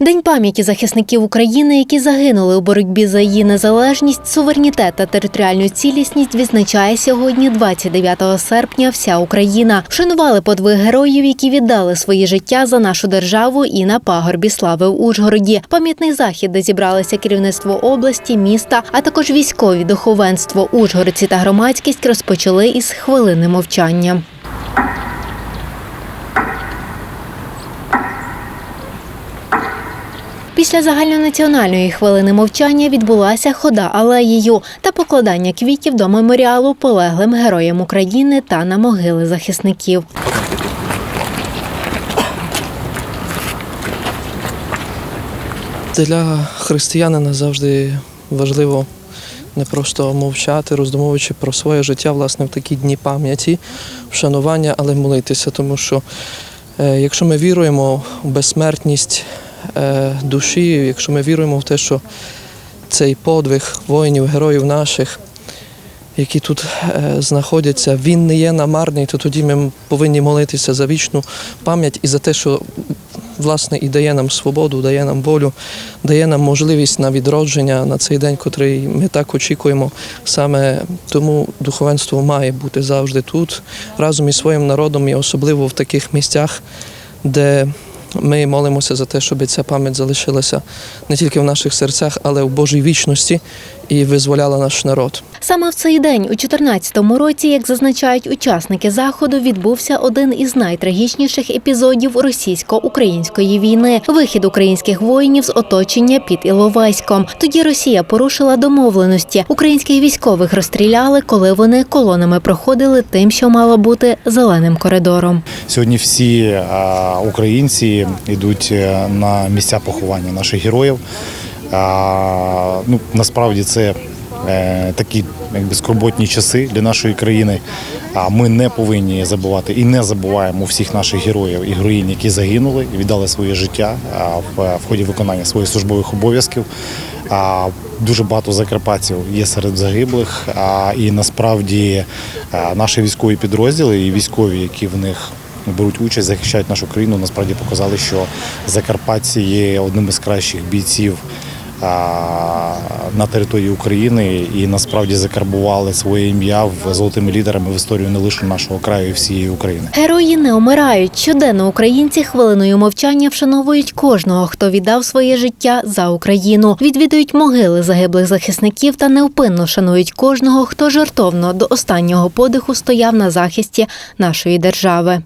День пам'яті захисників України, які загинули у боротьбі за її незалежність, суверенітет та територіальну цілісність, відзначає сьогодні, 29 серпня. Вся Україна вшанували подвиг героїв, які віддали свої життя за нашу державу і на пагорбі слави в Ужгороді. Пам'ятний захід, де зібралися керівництво області, міста, а також військові духовенство, ужгородці та громадськість розпочали із хвилини мовчання. Після загальнонаціональної хвилини мовчання відбулася хода алеєю та покладання квітів до меморіалу полеглим героям України та на могили захисників. Для християнина завжди важливо не просто мовчати, роздумовуючи про своє життя власне в такі дні пам'яті, вшанування, але молитися, тому що е, якщо ми віруємо в безсмертність душі, якщо ми віруємо в те, що цей подвиг воїнів, героїв наших, які тут е, знаходяться, він не є намарний, то тоді ми повинні молитися за вічну пам'ять і за те, що власне і дає нам свободу, дає нам волю, дає нам можливість на відродження на цей день, котрий ми так очікуємо. Саме тому духовенство має бути завжди тут, разом із своїм народом, і особливо в таких місцях, де ми молимося за те, щоб ця пам'ять залишилася не тільки в наших серцях, але в Божій вічності і визволяла наш народ. Саме в цей день, у 2014 році, як зазначають учасники заходу, відбувся один із найтрагічніших епізодів російсько-української війни вихід українських воїнів з оточення під Іловайськом. Тоді Росія порушила домовленості. Українських військових розстріляли, коли вони колонами проходили тим, що мало бути зеленим коридором. Сьогодні всі українці йдуть е, на місця поховання наших героїв. Ну, насправді це е, такі якби скорботні часи для нашої країни. А ми не повинні забувати і не забуваємо всіх наших героїв і героїнь, які загинули і віддали своє життя в, ході виконання своїх службових обов'язків. А, дуже багато закарпатців є серед загиблих. І насправді наші військові підрозділи і військові, які в них беруть участь, захищають нашу країну. Насправді показали, що закарпатці є одним із кращих бійців на території України і насправді закарбували своє ім'я в золотими лідерами в історію не лише нашого краю, і всієї України. Герої не омирають. Щоденно українці хвилиною мовчання вшановують кожного, хто віддав своє життя за Україну. Відвідують могили загиблих захисників та невпинно шанують кожного, хто жертовно до останнього подиху стояв на захисті нашої держави.